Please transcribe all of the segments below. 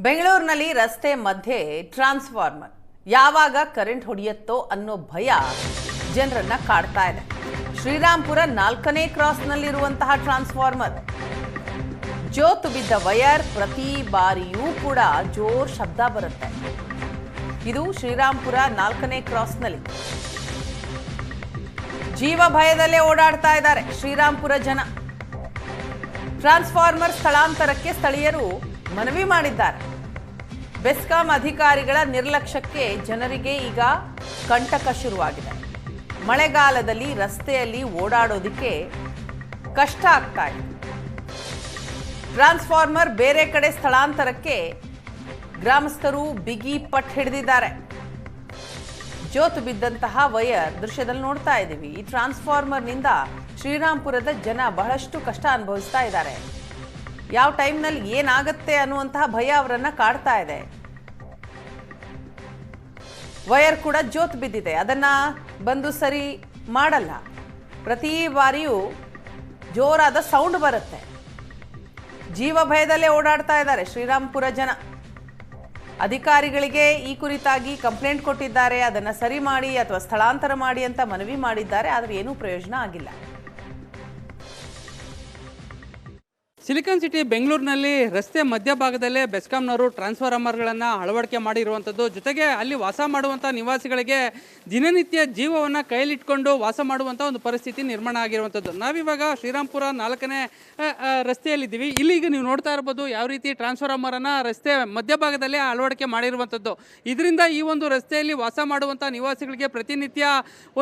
ಬೆಂಗಳೂರಿನಲ್ಲಿ ರಸ್ತೆ ಮಧ್ಯೆ ಟ್ರಾನ್ಸ್ಫಾರ್ಮರ್. ಯಾವಾಗ ಕರೆಂಟ್ ಹೊಡೆಯುತ್ತೋ ಅನ್ನೋ ಭಯ ಜನರನ್ನ ಕಾಡ್ತಾ ಇದೆ. ಶ್ರೀರಾಮ್ಪುರ ನಾಲ್ಕನೇ ಕ್ರಾಸ್ನಲ್ಲಿರುವಂತಹ ಟ್ರಾನ್ಸ್ಫಾರ್ಮರ್. ಜೋತು ಬಿದ್ದ ವಯರ್ ಪ್ರತಿ ಬಾರಿಯೂ ಕೂಡ ಜೋರ್ ಶಬ್ದ ಬರುತ್ತೆ. ಇದು ಶ್ರೀರಾಮ್ಪುರ ನಾಲ್ಕನೇ ಕ್ರಾಸ್ನಲ್ಲಿ. ಜೀವ ಭಯದಲ್ಲೇ ಓಡಾಡ್ತಾ ಇದ್ದಾರೆ ಶ್ರೀರಾಮ್ಪುರ ಜನ. ಟ್ರಾನ್ಸ್ಫಾರ್ಮರ್ ಸ್ಥಳಾಂತರಕ್ಕೆ ಸ್ಥಳೀಯರು ಮನವಿ ಮಾಡಿದ್ದಾರೆ. ಬೆಸ್ಕಾಂ ಅಧಿಕಾರಿಗಳ ನಿರ್ಲಕ್ಷ್ಯಕ್ಕೆ ಜನರಿಗೆ ಈಗ ಕಂಟಕ ಶುರುವಾಗಿದೆ. ಮಳೆಗಾಲದಲ್ಲಿ ರಸ್ತೆಯಲ್ಲಿ ಓಡಾಡೋದಕ್ಕೆ ಕಷ್ಟ ಆಗ್ತಾ ಇದೆ. ಟ್ರಾನ್ಸ್ಫಾರ್ಮರ್ ಬೇರೆ ಕಡೆ ಸ್ಥಳಾಂತರಕ್ಕೆ ಗ್ರಾಮಸ್ಥರು ಬಿಗಿ ಪಟ್ ಹಿಡಿದಿದ್ದಾರೆ. ಜೋತು ಬಿದ್ದಂತಹ ವಯರ್ ದೃಶ್ಯದಲ್ಲಿ ನೋಡ್ತಾ ಇದ್ದೀವಿ. ಈ ಟ್ರಾನ್ಸ್ಫಾರ್ಮರ್ನಿಂದ ಶ್ರೀರಾಂಪುರದ ಜನ ಬಹಳಷ್ಟು ಕಷ್ಟ ಅನುಭವಿಸ್ತಾ ಇದ್ದಾರೆ. ಯಾವ ಟೈಮ್ನಲ್ಲಿ ಏನಾಗುತ್ತೆ ಅನ್ನುವಂತಹ ಭಯ ಅವರನ್ನ ಕಾಡ್ತಾ ಇದೆ. ವಯರ್ ಕೂಡ ಜೋತ್ ಬಿದ್ದಿದೆ. ಅದನ್ನ ಬಂದು ಸರಿ ಮಾಡಲ್ಲ. ಪ್ರತಿ ಬಾರಿಯೂ ಜೋರಾದ ಸೌಂಡ್ ಬರುತ್ತೆ. ಜೀವ ಭಯದಲ್ಲೇ ಓಡಾಡ್ತಾ ಇದ್ದಾರೆ ಶ್ರೀರಾಮ್ಪುರ ಜನ. ಅಧಿಕಾರಿಗಳಿಗೆ ಈ ಕುರಿತಾಗಿ ಕಂಪ್ಲೇಂಟ್ ಕೊಟ್ಟಿದ್ದಾರೆ. ಅದನ್ನು ಸರಿ ಮಾಡಿ ಅಥವಾ ಸ್ಥಳಾಂತರ ಮಾಡಿ ಅಂತ ಮನವಿ ಮಾಡಿದ್ದಾರೆ. ಆದರೆ ಏನೂ ಪ್ರಯೋಜನ ಆಗಿಲ್ಲ. ಸಿಲಿಕಾನ್ ಸಿಟಿ ಬೆಂಗಳೂರಿನಲ್ಲಿ ರಸ್ತೆ ಮಧ್ಯಭಾಗದಲ್ಲೇ ಬೆಸ್ಕಾಂನವರು ಟ್ರಾನ್ಸ್ಫಾರ್ಮರ್ಗಳನ್ನು ಅಳವಡಿಕೆ ಮಾಡಿರುವಂಥದ್ದು. ಜೊತೆಗೆ ಅಲ್ಲಿ ವಾಸ ಮಾಡುವಂಥ ನಿವಾಸಿಗಳಿಗೆ ದಿನನಿತ್ಯ ಜೀವವನ್ನು ಕೈಲಿಟ್ಕೊಂಡು ವಾಸ ಮಾಡುವಂಥ ಒಂದು ಪರಿಸ್ಥಿತಿ ನಿರ್ಮಾಣ ಆಗಿರುವಂಥದ್ದು. ನಾವಿವಾಗ ಶ್ರೀರಾಮ್ಪುರ ನಾಲ್ಕನೇ ರಸ್ತೆಯಲ್ಲಿದ್ದೀವಿ. ಇಲ್ಲಿಗೆ ನೀವು ನೋಡ್ತಾ ಇರ್ಬೋದು ಯಾವ ರೀತಿ ಟ್ರಾನ್ಸ್ಫಾರ್ಮರನ್ನು ರಸ್ತೆ ಮಧ್ಯಭಾಗದಲ್ಲೇ ಅಳವಡಿಕೆ ಮಾಡಿರುವಂಥದ್ದು. ಇದರಿಂದ ಈ ಒಂದು ರಸ್ತೆಯಲ್ಲಿ ವಾಸ ಮಾಡುವಂಥ ನಿವಾಸಿಗಳಿಗೆ ಪ್ರತಿನಿತ್ಯ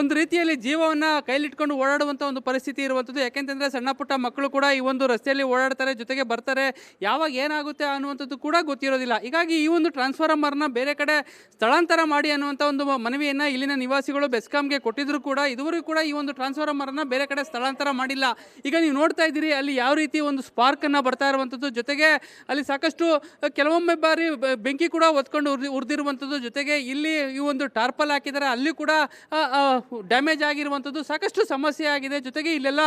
ಒಂದು ರೀತಿಯಲ್ಲಿ ಜೀವವನ್ನು ಕೈಲಿಟ್ಕೊಂಡು ಓಡಾಡುವಂಥ ಒಂದು ಪರಿಸ್ಥಿತಿ ಇರುವಂಥದ್ದು. ಯಾಕೆಂತಂದರೆ ಸಣ್ಣ ಪುಟ್ಟ ಮಕ್ಕಳು ಕೂಡ ಈ ಒಂದು ರಸ್ತೆಯಲ್ಲಿ ಓಡಾಡ್ತಾರೆ ಜೊತೆಗೆ ಬರ್ತಾರೆ. ಯಾವಾಗ ಏನಾಗುತ್ತೆ ಅನ್ನುವಂಥದ್ದು ಕೂಡ ಗೊತ್ತಿರೋದಿಲ್ಲ. ಹೀಗಾಗಿ ಈ ಒಂದು ಟ್ರಾನ್ಸ್ಫಾರ್ಮರ್ನ ಬೇರೆ ಕಡೆ ಸ್ಥಳಾಂತರ ಮಾಡಿ ಅನ್ನುವಂಥ ಒಂದು ಮನವಿಯನ್ನು ಇಲ್ಲಿನ ನಿವಾಸಿಗಳು ಬೆಸ್ಕಾಂಗೆ ಕೊಟ್ಟಿದ್ರು ಕೂಡ ಇದುವರೆಗೂ ಕೂಡ ಈ ಒಂದು ಟ್ರಾನ್ಸ್ಫಾರ್ಮರ್ನ ಬೇರೆ ಕಡೆ ಸ್ಥಳಾಂತರ ಮಾಡಿಲ್ಲ. ಈಗ ನೀವು ನೋಡ್ತಾ ಇದ್ದೀರಿ, ಅಲ್ಲಿ ಯಾವ ರೀತಿ ಒಂದು ಸ್ಪಾರ್ಕನ್ನು ಬರ್ತಾ ಇರುವಂಥದ್ದು. ಜೊತೆಗೆ ಅಲ್ಲಿ ಸಾಕಷ್ಟು ಕೆಲವೊಮ್ಮೆ ಬಾರಿ ಬೆಂಕಿ ಕೂಡ ಹೊತ್ಕೊಂಡು ಉರ್ದಿ, ಉರಿದಿರುವಂಥದ್ದು. ಜೊತೆಗೆ ಇಲ್ಲಿ ಈ ಒಂದು ಟಾರ್ಪಲ್ ಹಾಕಿದ್ದಾರೆ ಅಲ್ಲಿ ಕೂಡ ಡ್ಯಾಮೇಜ್ ಆಗಿರುವಂಥದ್ದು. ಸಾಕಷ್ಟು ಸಮಸ್ಯೆ ಆಗಿದೆ. ಜೊತೆಗೆ ಇಲ್ಲೆಲ್ಲ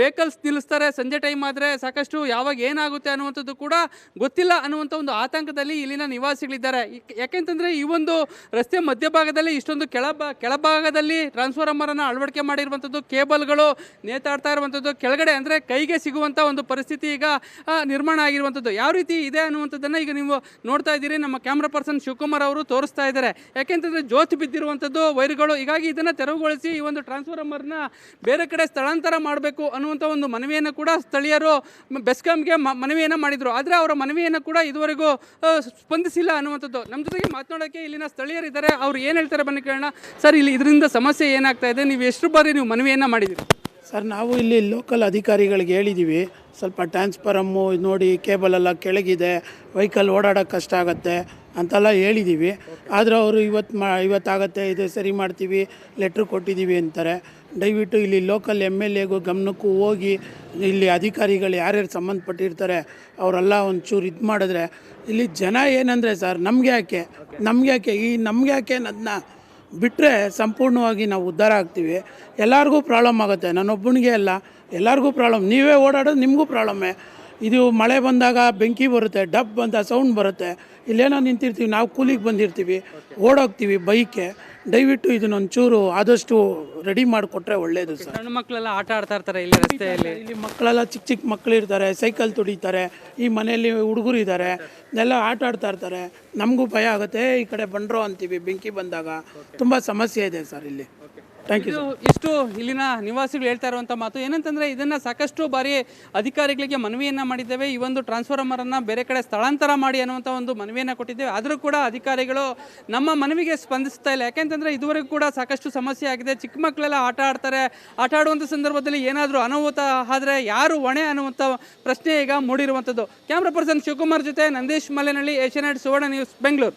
ವೆಹಿಕಲ್ಸ್ ನಿಲ್ಲಿಸ್ತಾರೆ. ಸಂಜೆ ಟೈಮ್ ಆದರೆ ಸಾಕಷ್ಟು ಯಾವಾಗ ಏನಾಗುತ್ತೆ ಅನ್ನುವಂಥದ್ದು ಕೂಡ ಗೊತ್ತಿಲ್ಲ ಅನ್ನುವಂಥ ಒಂದು ಆತಂಕದಲ್ಲಿ ಇಲ್ಲಿನ ನಿವಾಸಿಗಳಿದ್ದಾರೆ. ಯಾಕೆಂತಂದರೆ ಈ ಒಂದು ರಸ್ತೆ ಮಧ್ಯಭಾಗದಲ್ಲಿ ಇಷ್ಟೊಂದು ಕೆಳ ಕೆಳಭಾಗದಲ್ಲಿ ಟ್ರಾನ್ಸ್ಫಾರ್ಮರನ್ನು ಅಳವಡಿಕೆ ಮಾಡಿರುವಂಥದ್ದು, ಕೇಬಲ್ಗಳು ನೇತಾಡ್ತಾ ಇರುವಂಥದ್ದು, ಕೆಳಗಡೆ ಅಂದರೆ ಕೈಗೆ ಸಿಗುವಂಥ ಒಂದು ಪರಿಸ್ಥಿತಿ ಈಗ ನಿರ್ಮಾಣ ಆಗಿರುವಂಥದ್ದು. ಯಾವ ರೀತಿ ಇದೆ ಅನ್ನುವಂಥದ್ದನ್ನು ಈಗ ನೀವು ನೋಡ್ತಾ ಇದ್ದೀರಿ. ನಮ್ಮ ಕ್ಯಾಮ್ರಾ ಪರ್ಸನ್ ಶಿವಕುಮಾರ್ ಅವರು ತೋರಿಸ್ತಾ ಇದ್ದಾರೆ. ಯಾಕೆಂತಂದರೆ ಜ್ಯೋತಿ ಬಿದ್ದಿರುವಂಥದ್ದು ವೈರ್ಗಳು ಹೀಗಾಗಿ ಇದನ್ನು ತೆರವುಗೊಳಿಸಿ ಈ ಒಂದು ಟ್ರಾನ್ಸ್ಫಾರ್ಮರ್ನ ಬೇರೆ ಕಡೆ ಸ್ಥಳಾಂತರ ಮಾಡಬೇಕು ಅನ್ನುವಂಥ ಒಂದು ಮನವಿಯನ್ನು ಕೂಡ ಸ್ಥಳೀಯರು ಬೆಸ್ಕಾಂಗೆ ಮ- ಮನವಿಯನ್ನು ಮಾಡಿದರು. ಆದರೆ ಅವರ ಮನವಿಯನ್ನು ಕೂಡ ಇದುವರೆಗೂ ಸ್ಪಂದಿಸಿಲ್ಲ ಅನ್ನುವಂಥದ್ದು. ನಮ್ಮ ಜೊತೆಗೆ ಮಾತನಾಡೋಕ್ಕೆ ಇಲ್ಲಿನ ಸ್ಥಳೀಯರಿದ್ದಾರೆ. ಅವ್ರು ಏನು ಹೇಳ್ತಾರೆ ಬನ್ನಿ ಕೇಳೋಣ. ಸರ್, ಇಲ್ಲಿ ಇದರಿಂದ ಸಮಸ್ಯೆ ಏನಾಗ್ತಾ ಇದೆ? ನೀವು ಎಷ್ಟು ಬಾರಿ ನೀವು ಮನವಿಯನ್ನು ಮಾಡಿದ್ದೀರಿ? ಸರ್, ನಾವು ಇಲ್ಲಿ ಲೋಕಲ್ ಅಧಿಕಾರಿಗಳಿಗೆ ಹೇಳಿದ್ದೀವಿ ಸ್ವಲ್ಪ ಟ್ರಾನ್ಸ್ಫಾರಮ್ಮು ನೋಡಿ ಕೇಬಲ್ ಎಲ್ಲ ಕೆಳಗಿದೆ. ವೆಹಿಕಲ್ ಓಡಾಡೋಕ್ಕೆ ಕಷ್ಟ ಆಗುತ್ತೆ ಅಂತೆಲ್ಲ ಹೇಳಿದ್ದೀವಿ ಆದರೆ ಅವರು ಇವತ್ತು ಮಾ ಇವತ್ತಾಗತ್ತೆ, ಇದು ಸರಿ ಮಾಡ್ತೀವಿ, ಲೆಟ್ರ್ ಕೊಟ್ಟಿದ್ದೀವಿ ಅಂತಾರೆ. ದಯವಿಟ್ಟು ಇಲ್ಲಿ ಲೋಕಲ್ ಎಂ ಎಲ್ ಎಗೂ ಗಮನಕ್ಕೂ ಹೋಗಿ ಇಲ್ಲಿ ಅಧಿಕಾರಿಗಳು ಯಾರ್ಯಾರು ಸಂಬಂಧಪಟ್ಟಿರ್ತಾರೆ, ಅವರೆಲ್ಲ ಒಂಚೂರು ಇದು ಮಾಡಿದ್ರೆ ಇಲ್ಲಿ ಜನ ಏನಂದರೆ ಸರ್, ನಮ್ಗೆ ಯಾಕೆ? ನಮಗೆ ಯಾಕೆ? ಈ ನಮಗೆ ಯಾಕೆ ಅದನ್ನ ಬಿಟ್ಟರೆ ಸಂಪೂರ್ಣವಾಗಿ ನಾವು ಉದ್ಧಾರ ಆಗ್ತೀವಿ. ಎಲ್ಲರಿಗೂ ಪ್ರಾಬ್ಲಮ್ ಆಗುತ್ತೆ. ನಾನೊಬ್ಬನಿಗೆ ಅಲ್ಲ, ಎಲ್ಲರಿಗೂ ಪ್ರಾಬ್ಲಮ್ ನೀವೇ ಓಡಾಡೋದು ನಿಮಗೂ ಪ್ರಾಬ್ಲಮ್ಮೆ ಇದು ಮಳೆ ಬಂದಾಗ ಬೆಂಕಿ ಬರುತ್ತೆ ಡಬ್ ಅಂತ ಸೌಂಡ್ ಬರುತ್ತೆ. ಇಲ್ಲೇನೋ ನಿಂತಿರ್ತೀವಿ ನಾವು ಕೂಲಿಗೆ ಬಂದಿರ್ತೀವಿ ಓಡೋಗ್ತೀವಿ ಬೈಕೆ ದಯವಿಟ್ಟು ಇದನ್ನ ಒಂಚೂರು ಆದಷ್ಟು ರೆಡಿ ಮಾಡಿಕೊಟ್ರೆ ಒಳ್ಳೆಯದು ಸರ್. ಸಣ್ಣ ಮಕ್ಕಳೆಲ್ಲ ಆಟ ಆಡ್ತಾ ಇರ್ತಾರೆ ಇಲ್ಲಿ ರಸ್ತೆಯಲ್ಲಿ. ಇಲ್ಲಿ ಮಕ್ಕಳೆಲ್ಲ ಚಿಕ್ಕ ಚಿಕ್ಕ ಮಕ್ಕಳು ಇರ್ತಾರೆ ಸೈಕಲ್ ತುಡಿತಾರೆ ಈ ಮನೆಯಲ್ಲಿ ಹುಡುಗರು ಇದ್ದಾರೆ ಎಲ್ಲ ಆಟ ಆಡ್ತಾ ಇರ್ತಾರೆ. ನಮಗೂ ಭಯ ಆಗುತ್ತೆ ಈ ಕಡೆ ಬಂಡ್ರೋ ಅಂತೀವಿ ಬೆಂಕಿ ಬಂದಾಗ. ತುಂಬ ಸಮಸ್ಯೆ ಇದೆ ಸರ್ ಇಲ್ಲಿ. ಥ್ಯಾಂಕ್ ಯು ಇಷ್ಟು ಇಲ್ಲಿನ ನಿವಾಸಿಗಳು ಹೇಳ್ತಾ ಇರುವಂಥ ಮಾತು. ಏನಂತಂದ್ರೆ ಇದನ್ನ ಸಾಕಷ್ಟು ಬಾರಿ ಅಧಿಕಾರಿಗಳಿಗೆ ಮನವಿಯನ್ನ ಮಾಡಿದ್ದೇವೆ. ಈ ಒಂದು ಟ್ರಾನ್ಸ್ಫಾರ್ಮರ್ ಅನ್ನ ಬೇರೆ ಕಡೆ ಸ್ಥಳಾಂತರ ಮಾಡಿ ಅನ್ನುವಂಥ ಒಂದು ಮನವಿಯನ್ನ ಕೊಟ್ಟಿದ್ದೇವೆ. ಆದರೂ ಕೂಡ ಅಧಿಕಾರಿಗಳು ನಮ್ಮ ಮನವಿಗೆ ಸ್ಪಂದಿಸ್ತಾ ಇಲ್ಲ. ಯಾಕೆಂತಂದ್ರೆ ಇದುವರೆಗೂ ಕೂಡ ಸಾಕಷ್ಟು ಸಮಸ್ಯೆ ಆಗಿದೆ. ಚಿಕ್ಕ ಮಕ್ಕಳೆಲ್ಲ ಆಟ ಆಡ್ತಾರೆ. ಆಟ ಆಡುವಂಥ ಸಂದರ್ಭದಲ್ಲಿ ಏನಾದರೂ ಅನಾಹುತ ಆದರೆ ಯಾರು ಹೊಣೆ ಅನ್ನುವಂಥ ಪ್ರಶ್ನೆ ಈಗ ಮೂಡಿರುವಂಥದ್ದು ಕ್ಯಾಮ್ರಾ ಪರ್ಸನ್ ಶಿವಕುಮಾರ್ ಜೊತೆ ನಂದೀಶ್ ಮಲೆನಹಳ್ಳಿ ಏಷ್ಯಾನೆಟ್ ಸುವರ್ಣ ನ್ಯೂಸ್ ಬೆಂಗಳೂರು.